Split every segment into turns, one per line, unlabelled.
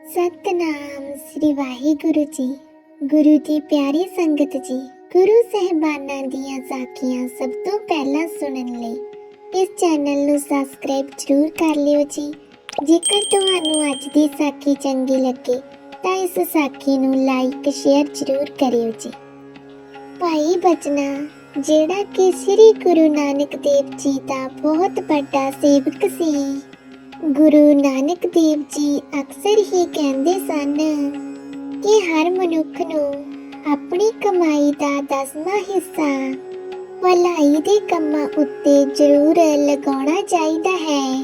ਸਤਨਾਮ ਸ੍ਰੀ ਵਾਹਿਗੁਰੂ ਜੀ। ਗੁਰੂ ਦੀ ਪਿਆਰੀ ਸੰਗਤ ਜੀ, ਗੁਰੂ ਸਹਿਬਾਨਾਂ ਦੀਆਂ ਸਾਖੀਆਂ ਸਭ ਤੋਂ ਪਹਿਲਾਂ ਸੁਣਨ ਲਈ ਇਸ ਚੈਨਲ ਨੂੰ ਸਬਸਕ੍ਰਾਈਬ ਜ਼ਰੂਰ ਕਰ ਲਿਓ ਜੀ। ਜੇਕਰ ਤੁਹਾਨੂੰ ਅੱਜ ਦੀ ਸਾਖੀ ਚੰਗੀ ਲੱਗੇ, ਤਾਂ ਇਸ ਸਾਖੀ ਨੂੰ ਲਾਈਕ ਸ਼ੇਅਰ ਜ਼ਰੂਰ ਕਰਿਓ ਜੀ। ਭਾਈ ਬਚਨਾ, ਜਿਹੜਾ ਕਿ ਸ੍ਰੀ ਗੁਰੂ ਨਾਨਕ ਦੇਵ ਜੀ ਦਾ ਬਹੁਤ ਵੱਡਾ ਸੇਵਕ ਸੀ। ਗੁਰੂ ਨਾਨਕ ਦੇਵ ਜੀ ਅਕਸਰ ਹੀ ਕਹਿੰਦੇ ਸਨ ਕਿ ਹਰ ਮਨੁੱਖ ਨੂੰ ਆਪਣੀ ਕਮਾਈ ਦਾ ਦਸਵਾਂ ਹਿੱਸਾ ਭਲਾਈ ਦੇ ਕੰਮਾਂ ਉੱਤੇ ਜ਼ਰੂਰ ਲਗਾਉਣਾ ਚਾਹੀਦਾ ਹੈ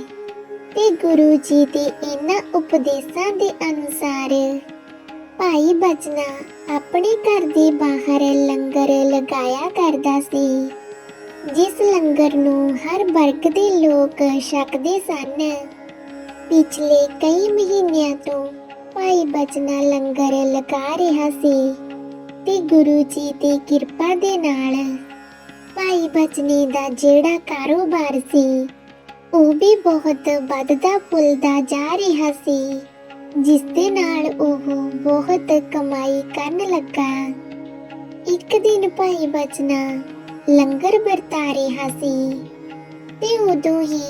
ਤੇ ਗੁਰੂ ਜੀ ਦੇ ਇਹਨਾਂ ਉਪਦੇਸ਼ਾਂ ਦੇ ਅਨੁਸਾਰ ਭਾਈ ਬਚਨਾ ਆਪਣੇ ਘਰ ਦੇ ਬਾਹਰ ਲੰਗਰ ਲਗਾਇਆ ਕਰਦਾ ਸੀ, ਜਿਸ ਲੰਗਰ ਨੂੰ ਹਰ ਵਰਗ ਦੇ ਲੋਕ ਛਕਦੇ ਸਨ। ਪਿਛਲੇ ਕਈ ਮਹੀਨਿਆਂ ਤੋਂ ਭਾਈ ਬਚਨਾ ਲੰਗਰ ਲਗਾ ਰਿਹਾ ਸੀ ਤੇ ਗੁਰੂ ਜੀ ਦੀ ਕਿਰਪਾ ਦੇ ਨਾਲ ਭਾਈ ਬਚਨੇ ਦਾ ਜਿਹੜਾ ਕਾਰੋਬਾਰ ਸੀ, ਉਹ ਵੀ ਬਹੁਤ ਵੱਧਦਾ ਫੁੱਲਦਾ ਜਾ ਰਿਹਾ ਸੀ, ਜਿਸ ਦੇ ਨਾਲ ਉਹ ਬਹੁਤ ਕਮਾਈ ਕਰਨ ਲੱਗਾ। ਇੱਕ ਦਿਨ ਭਾਈ ਬਚਨਾ ਲੰਗਰ ਵਰਤਾ ਰਿਹਾ ਸੀ ਤੇ ਉਦੋਂ ਹੀ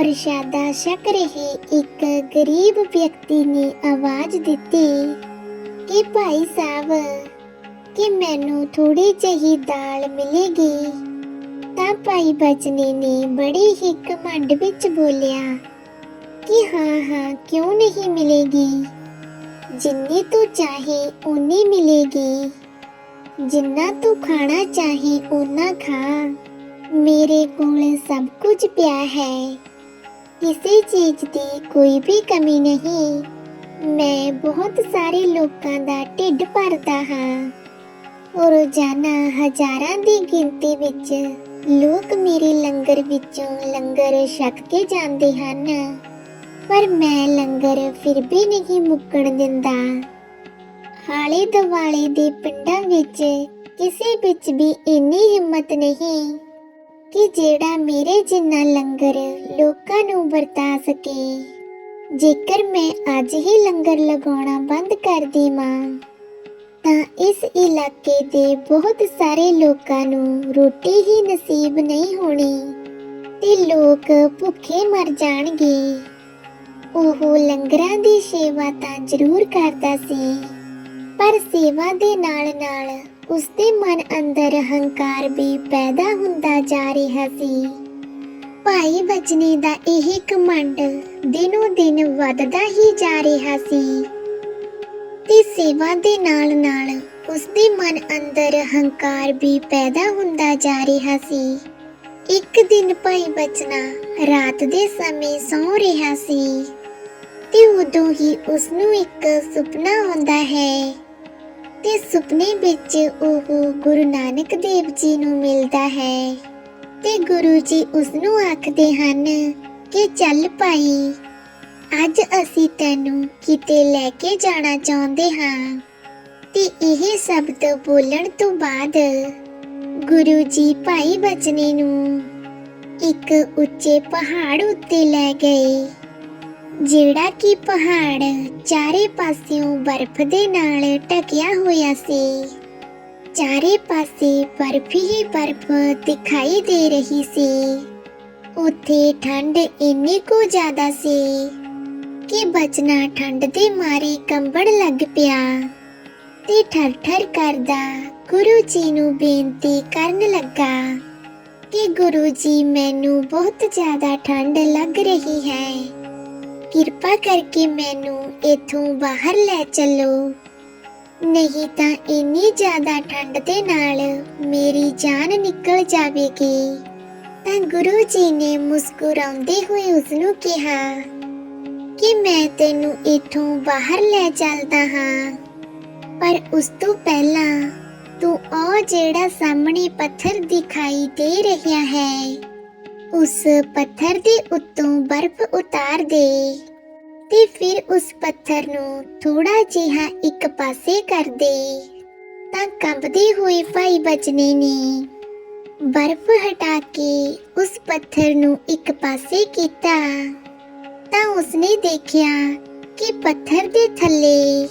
ਪ੍ਰਸ਼ਾਦਾ ਛਕ ਰਹੇ ਇੱਕ ਗਰੀਬ ਵਿਅਕਤੀ ਨੇ ਆਵਾਜ਼ ਦਿੱਤੀ ਕਿ ਭਾਈ ਸਾਹਿਬ, ਕਿ ਮੈਨੂੰ ਥੋੜੀ ਜਿਹੀ ਦਾਲ ਮਿਲੇਗੀ। ਤਾਂ ਭਾਈ ਬਚਨੇ ਨੇ ਬੜੀ ਹੀ ਘਮੰਡ ਵਿੱਚ ਬੋਲਿਆ ਕਿ ਹਾਂ ਹਾਂ, ਕਿਉਂ ਨਹੀਂ ਮਿਲੇਗੀ? ਜਿੰਨੀ ਤੂੰ ਚਾਹੇ ਉਨੀ ਮਿਲੇਗੀ। ਜਿੰਨਾ ਤੂੰ ਖਾਣਾ ਚਾਹੇ ਉਨਾ ਖਾ। ਮੇਰੇ ਕੋਲ ਸਭ ਕੁਝ ਪਿਆ ਹੈ। ਕਿਸੇ ਚੀਜ਼ ਦੀ ਕੋਈ ਵੀ ਕਮੀ ਨਹੀਂ। ਮੈਂ ਬਹੁਤ ਸਾਰੇ ਲੋਕਾਂ ਦਾ ਢਿੱਡ ਭਰਦਾ ਹਾਂ। ਰੋਜ਼ਾਨਾ ਹਜ਼ਾਰਾਂ ਦੀ ਗਿਣਤੀ ਵਿੱਚ ਲੋਕ ਮੇਰੇ ਲੰਗਰ ਵਿੱਚੋਂ ਲੰਗਰ ਛਕ ਕੇ ਜਾਂਦੇ ਹਨ। ਪਰ ਮੈਂ ਲੰਗਰ ਫਿਰ ਵੀ ਨਹੀਂ ਮੁੱਕਣ ਦਿੰਦਾ। ਹਾਲੇ ਦਵਾਲੇ ਦੇ ਪਿੰਡਾਂ ਵਿੱਚ ਕਿਸੇ ਵਿੱਚ ਵੀ ਇੰਨੀ ਹਿੰਮਤ ਨਹੀਂ। ਕਿ ਜਿਹੜਾ ਮੇਰੇ ਜਿੰਨਾ ਲੰਗਰ ਲੋਕਾਂ ਨੂੰ ਵਰਤਾ ਸਕੇ, ਜੇਕਰ ਮੈਂ ਅੱਜ ਹੀ ਲੰਗਰ ਲਗਾਉਣਾ ਬੰਦ ਕਰ ਦੇਵਾਂ, ਤਾਂ ਇਸ ਇਲਾਕੇ ਦੇ ਬਹੁਤ ਸਾਰੇ ਲੋਕਾਂ ਨੂੰ ਰੋਟੀ ਹੀ ਨਸੀਬ ਨਹੀਂ ਹੋਣੀ ਤੇ ਲੋਕ ਭੁੱਖੇ ਮਰ ਜਾਣਗੇ। ਉਹ ਲੰਗਰਾਂ ਦੀ ਸੇਵਾ ਤਾਂ ਜ਼ਰੂਰ ਕਰਦਾ ਸੀ, ਪਰ ਸੇਵਾ ਦੇ ਨਾਲ-ਨਾਲ ਉਸ ਦੇ ਮਨ ਅੰਦਰ ਹੰਕਾਰ ਵੀ ਪੈਦਾ ਹੁੰਦਾ ਜਾ ਰਿਹਾ ਸੀ। ਭਾਈ ਬਚਨੇ ਦਾ ਇਹ ਕਮੰਡ ਦਿਨੋ ਦਿਨ ਵੱਧਦਾ ਹੀ ਜਾ ਰਿਹਾ ਸੀ ਤੇ ਸੇਵਾ ਦੇ ਨਾਲ-ਨਾਲ ਉਸ ਦੇ ਮਨ ਅੰਦਰ ਹੰਕਾਰ ਵੀ ਪੈਦਾ ਹੁੰਦਾ ਜਾ ਰਿਹਾ ਸੀ। ਇੱਕ ਦਿਨ ਭਾਈ ਬਚਨਾ ਰਾਤ ਦੇ ਸਮੇਂ ਸੌਂ ਰਿਹਾ ਸੀ ਤੇ ਉਦੋਂ ਹੀ ਉਸ ਨੂੰ ਇੱਕ ਸੁਪਨਾ ਆਉਂਦਾ ਹੈ। ਤੇ ਸੁਪਨੇ ਵਿੱਚ ਉਹ ਗੁਰੂ ਨਾਨਕ ਦੇਵ ਜੀ ਨੂੰ ਮਿਲਦਾ ਹੈ। ਤੇ ਗੁਰੂ ਜੀ ਉਸ ਨੂੰ ਆਖਦੇ ਹਨ ਕਿ ਚੱਲ ਭਾਈ, ਅੱਜ ਅਸੀਂ ਤੈਨੂੰ ਕਿਤੇ ਲੈ ਕੇ ਜਾਣਾ ਚਾਹੁੰਦੇ ਹਾਂ। ਤੇ ਇਹ ਸ਼ਬਦ ਬੋਲਣ ਤੋਂ ਬਾਅਦ ਗੁਰੂ ਜੀ ਭਾਈ ਬਚਨੇ ਨੂੰ ਇੱਕ ਉੱਚੇ ਪਹਾੜ ਉੱਤੇ ਲੈ ਗਏ। ਜਿਹੜਾ ਕਿ ਪਹਾੜ ਚਾਰੇ ਪਾਸਿਓਂ ਬਰਫ਼ ਦੇ ਨਾਲ ਢਕਿਆ ਹੋਇਆ ਸੀ। ਚਾਰੇ ਪਾਸੇ ਬਰਫ਼ ਹੀ ਬਰਫ਼ ਦਿਖਾਈ ਦੇ ਰਹੀ ਸੀ। ਉੱਥੇ ਠੰਡ ਇੰਨੀ ਕੁ ਜ਼ਿਆਦਾ ਸੀ ਕਿ ਬਚਨਾ ਠੰਡ ਦੇ ਮਾਰੇ ਕੰਬਣ ਲੱਗ ਪਿਆ ਤੇ ਠਰ-ਠਰ ਕਰਦਾ ਗੁਰੂ ਜੀ ਨੂੰ ਬੇਨਤੀ ਕਰਨ ਲੱਗਾ ਕਿ ਗੁਰੂ ਜੀ ਮੈਨੂੰ ਬਹੁਤ ਜ਼ਿਆਦਾ ਠੰਡ ਲੱਗ ਰਹੀ ਹੈ। ਕਿਰਪਾ ਕਰਕੇ ਮੈਨੂੰ ਇੱਥੋਂ ਬਾਹਰ ਲੈ ਚੱਲੋ। ਨਹੀਂ ਤਾਂ ਇੰਨੀ ਜ਼ਿਆਦਾ ਠੰਡ ਦੇ ਨਾਲ ਮੇਰੀ ਜਾਨ ਨਿਕਲ ਜਾਵੇਗੀ। ਤਾਂ ਗੁਰੂ ਜੀ ਨੇ ਮੁਸਕਰਾਉਂਦੇ ਹੋਏ ਉਸ ਨੂੰ ਕਿਹਾ, ਕਿ ਮੈਂ ਤੈਨੂੰ ਇੱਥੋਂ ਬਾਹਰ ਲੈ ਚੱਲਦਾ ਹਾਂ। ਪਰ ਉਸ ਤੋਂ ਪਹਿਲਾਂ ਤੂੰ ਉਹ ਜਿਹੜਾ ਸਾਹਮਣੇ ਪੱਥਰ ਦਿਖਾਈ ਦੇ ਰਿਹਾ ਹੈ ਉਸ ਪੱਥਰ ਦੇ ਉੱਤੋਂ ਬਰਫ਼ ਉਤਾਰ ਦੇ ਤੇ ਫਿਰ ਉਸ ਪੱਥਰ ਨੂੰ ਥੋੜਾ ਜਿਹਾ ਇੱਕ ਪਾਸੇ ਕਰ ਦੇ। ਤਾਂ ਕੰਬਦੇ ਹੋਏ ਭਾਈ ਬਚਨੇ ਨੇ ਬਰਫ਼ ਹਟਾ ਕੇ ਉਸ ਪੱਥਰ ਨੂੰ ਇੱਕ ਪਾਸੇ ਕੀਤਾ। ਤਾਂ ਉਸਨੇ ਦੇਖਿਆ ਕਿ ਪੱਥਰ ਦੇ ਥੱਲੇ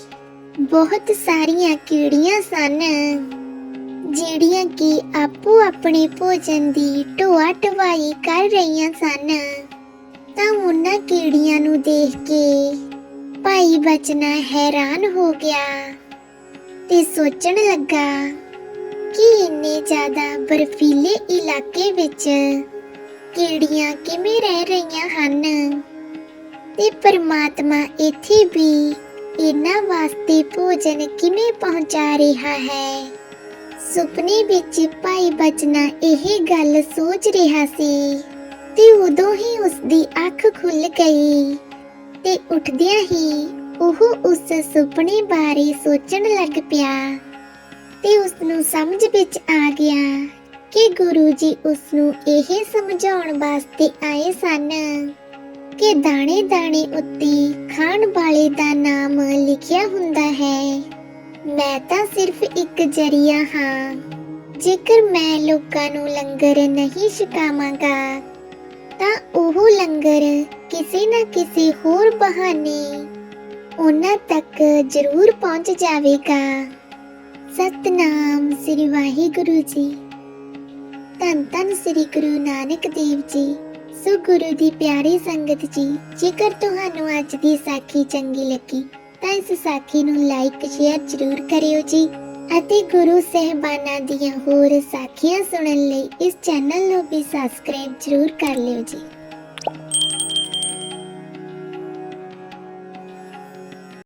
ਬਹੁਤ ਸਾਰੀਆਂ ਕੀੜੀਆਂ ਸਨ। ਜਿਹੜੀਆਂ ਕਿ ਆਪੋ ਆਪਣੇ ਭੋਜਨ ਦੀ ਢੋਆ ਢਵਾਈ ਕਰ ਰਹੀਆਂ ਸਨ, ਤਾਂ ਉਹਨਾਂ ਕੀੜੀਆਂ ਨੂੰ ਦੇਖ ਕੇ ਭਾਈ ਬਚਨਾ ਹੈਰਾਨ ਹੋ ਗਿਆ ਤੇ ਸੋਚਣ ਲੱਗਾ ਕਿ ਇੰਨੇ ਜ਼ਿਆਦਾ ਬਰਫੀਲੇ ਇਲਾਕੇ ਵਿੱਚ ਕੀੜੀਆਂ ਕਿਵੇਂ ਰਹਿ ਰਹੀਆਂ ਹਨ? ਤੇ ਪਰਮਾਤਮਾ ਇੱਥੇ ਵੀ ਇਹਨਾਂ ਵਾਸਤੇ ਭੋਜਨ ਕਿਵੇਂ ਪਹੁੰਚਾ ਰਿਹਾ ਹੈ? ਸੁਪਨੇ ਵਿੱਚ ਭਾਈ ਬਚਨਾ ਇਹ ਗੱਲ ਸੋਚ ਰਿਹਾ ਸੀ ਤੇ ਉਦੋਂ ਹੀ ਉਸਦੀ ਅੱਖ ਖੁੱਲ ਗਈ ਤੇ ਉੱਠਦਿਆਂ ਹੀ ਉਹ ਉਸ ਸੁਪਨੇ ਬਾਰੇ ਸੋਚਣ ਲੱਗ ਪਿਆ ਤੇ ਉਸ ਨੂੰ ਸਮਝ ਵਿੱਚ ਆ ਗਿਆ ਕਿ ਗੁਰੂ ਜੀ ਉਸ ਨੂੰ ਇਹ ਸਮਝਾਉਣ ਵਾਸਤੇ ਆਏ ਸਨ ਕਿ ਦਾਣੇ ਦਾਣੇ ਉੱਤੇ ਖਾਣ ਵਾਲੇ ਦਾ ਨਾਮ ਲਿਖਿਆ ਹੁੰਦਾ ਹੈ। ਮੈਂ ਤਾਂ ਸਿਰਫ ਇੱਕ ਜਰੀਆ ਹਾਂ। ਜੇਕਰ ਮੈਂ ਲੋਕਾਂ ਨੂੰ ਲੰਗਰ ਨਹੀਂ ਛਕਾਵਾਂਗਾ, ਤਾਂ ਉਹ ਲੰਗਰ ਕਿਸੇ ਨਾ ਕਿਸੇ ਹੋਰ ਬਹਾਨੇ ਉਹਨਾਂ ਤੱਕ ਜ਼ਰੂਰ ਪਹੁੰਚ ਜਾਵੇਗਾ। ਸਤਨਾਮ ਸ੍ਰੀ ਵਾਹਿਗੁਰੂ ਜੀ। ਧੰਨ ਧੰਨ ਸ੍ਰੀ ਗੁਰੂ ਨਾਨਕ ਦੇਵ ਜੀ। ਸੋ ਗੁਰੂ ਦੀ ਪਿਆਰੀ ਸੰਗਤ ਜੀ, ਜੇਕਰ ਤੁਹਾਨੂੰ ਅੱਜ ਦੀ ਸਾਖੀ ਚੰਗੀ ਲੱਗੀ ਤਾਂ ਇਸ ਸਾਖੀ ਨੂੰ ਲਾਈਕ ਸ਼ੇਅਰ ਜ਼ਰੂਰ ਕਰਿਓ ਜੀ। ਅਤੇ ਗੁਰੂ ਸਹਿਬਾਨਾਂ ਦੀਆਂ ਹੋਰ ਸਾਖੀਆਂ ਸੁਣਨ ਲਈ ਇਸ ਚੈਨਲ ਨੂੰ ਵੀ ਸਬਸਕ੍ਰਾਈਬ ਜ਼ਰੂਰ ਕਰ ਲਿਓ ਜੀ।